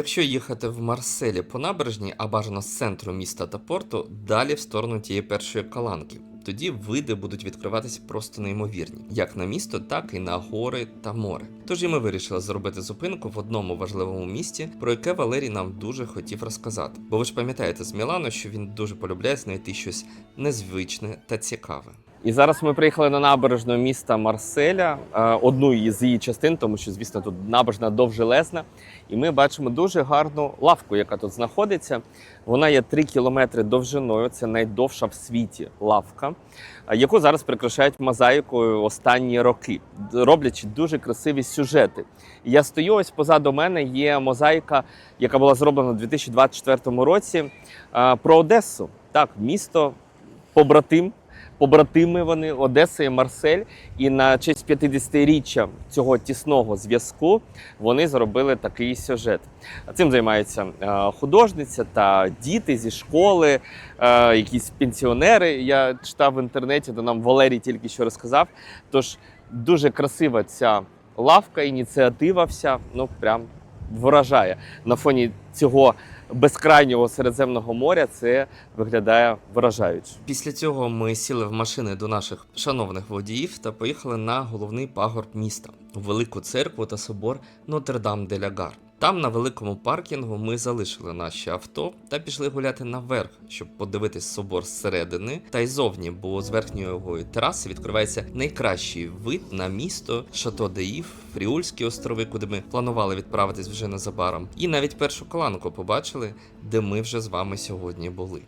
Якщо їхати в Марселі по набережній, а бажано з центру міста та порту, далі в сторону тієї першої каланки. Тоді види будуть відкриватися просто неймовірні, як на місто, так і на гори та море. Тож і ми вирішили зробити зупинку в одному важливому місті, про яке Валерій нам дуже хотів розказати. Бо ви ж пам'ятаєте з Мілану, що він дуже полюбляє знайти щось незвичне та цікаве. І зараз ми приїхали на набережну міста Марселя, е, одну із її частин, тому що, звісно, тут набережна довжелезна. І ми бачимо дуже гарну лавку, яка тут знаходиться. Вона є 3 кілометри довжиною. Це найдовша в світі лавка, е, яку зараз прикрашають мозаїкою останні роки, роблячи дуже красиві сюжети. Я стою ось позаду мене. Є мозаїка, яка була зроблена у 2024 році е, про Одесу. Так, місто побратим. Побратими вони Одеса і Марсель, і на честь 50-річчя цього тісного зв'язку вони зробили такий сюжет. Цим займаються е, художниця та діти зі школи, е, якісь пенсіонери. Я читав в інтернеті, де нам Валерій тільки що розказав. Тож дуже красива ця лавка, ініціатива вся, ну прям вражає на фоні цього безкрайнього середземного моря. Це виглядає вражаюче. Після цього ми сіли в машини до наших шановних водіїв та поїхали на головний пагорб міста у велику церкву та собор Нотр-Дам де ля Гар. Там на великому паркінгу ми залишили наші авто та пішли гуляти наверх, щоб подивитись собор зсередини та й зовні, бо з верхньої його тераси відкривається найкращий вид на місто Шато Деїв, Фріульські острови, куди ми планували відправитись вже незабаром. І навіть першу коланку побачили, де ми вже з вами сьогодні були.